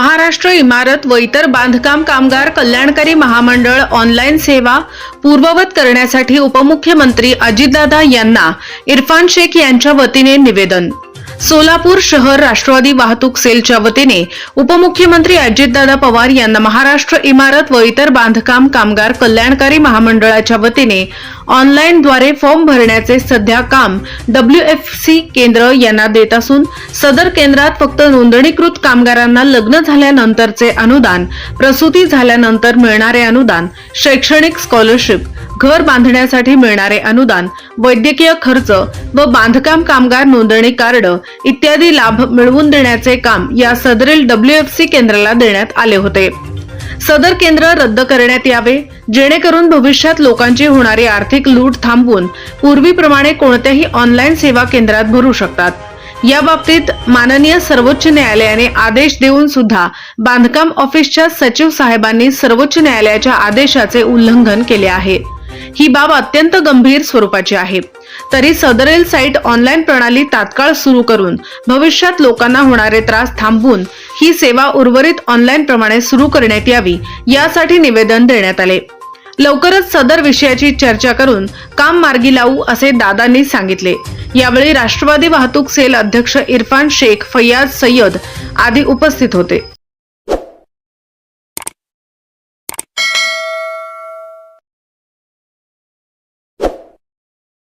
महाराष्ट्र इमारत व इतर बांधकाम कामगार कल्याणकारी महामंडळ ऑनलाईन सेवा पूर्ववत करण्यासाठी उपमुख्यमंत्री अजितदादा यांना इरफान शेख यांच्या वतीने निवेदन. सोलापूर शहर राष्ट्रवादी वाहतूक सेलच्या वतीने उपमुख्यमंत्री अजितदादा पवार यांना महाराष्ट्र इमारत व इतर बांधकाम कामगार कल्याणकारी महामंडळाच्या वतीने ऑनलाईनद्वारे फॉर्म भरण्याचे सध्या काम डब्ल्यू एफ सी केंद्र यांना देत असून सदर केंद्रात फक्त नोंदणीकृत कामगारांना लग्न झाल्यानंतरचे अनुदान प्रसूती झाल्यानंतर मिळणारे अनुदान शैक्षणिक स्कॉलरशिप घर बांधण्यासाठी मिळणारे अनुदान वैद्यकीय खर्च व बांधकाम कामगार नोंदणी कार्ड इत्यादी लाभ मिळवून देण्याचे काम या सदरील डब्ल्यू एफ सी केंद्राला देण्यात आले होते. सदर केंद्र रद्द करण्यात यावे जेणेकरून भविष्यात लोकांची होणारी आर्थिक लूट थांबवून पूर्वीप्रमाणे कोणत्याही ऑनलाईन सेवा केंद्रात भरू शकतात. या बाबतीत माननीय सर्वोच्च न्यायालयाने आदेश देऊन सुद्धा बांधकाम ऑफिसच्या सचिव साहेबांनी सर्वोच्च न्यायालयाच्या आदेशाचे उल्लंघन केले आहे. ही बाब अत्यंत गंभीर स्वरूपाची आहे. तरी सदरेल साईट ऑनलाईन प्रणाली तात्काळ सुरू करून भविष्यात लोकांना होणारे त्रास थांबवून ही सेवा उर्वरित ऑनलाईन प्रमाणे सुरू करण्यात यावी यासाठी निवेदन देण्यात आले. लवकरच सदर विषयाची चर्चा करून काम मार्गी लावू असे दादांनी सांगितले. यावेळी राष्ट्रवादी वाहतूक सेल अध्यक्ष इरफान शेख फैयाज सय्यद आदी उपस्थित होते.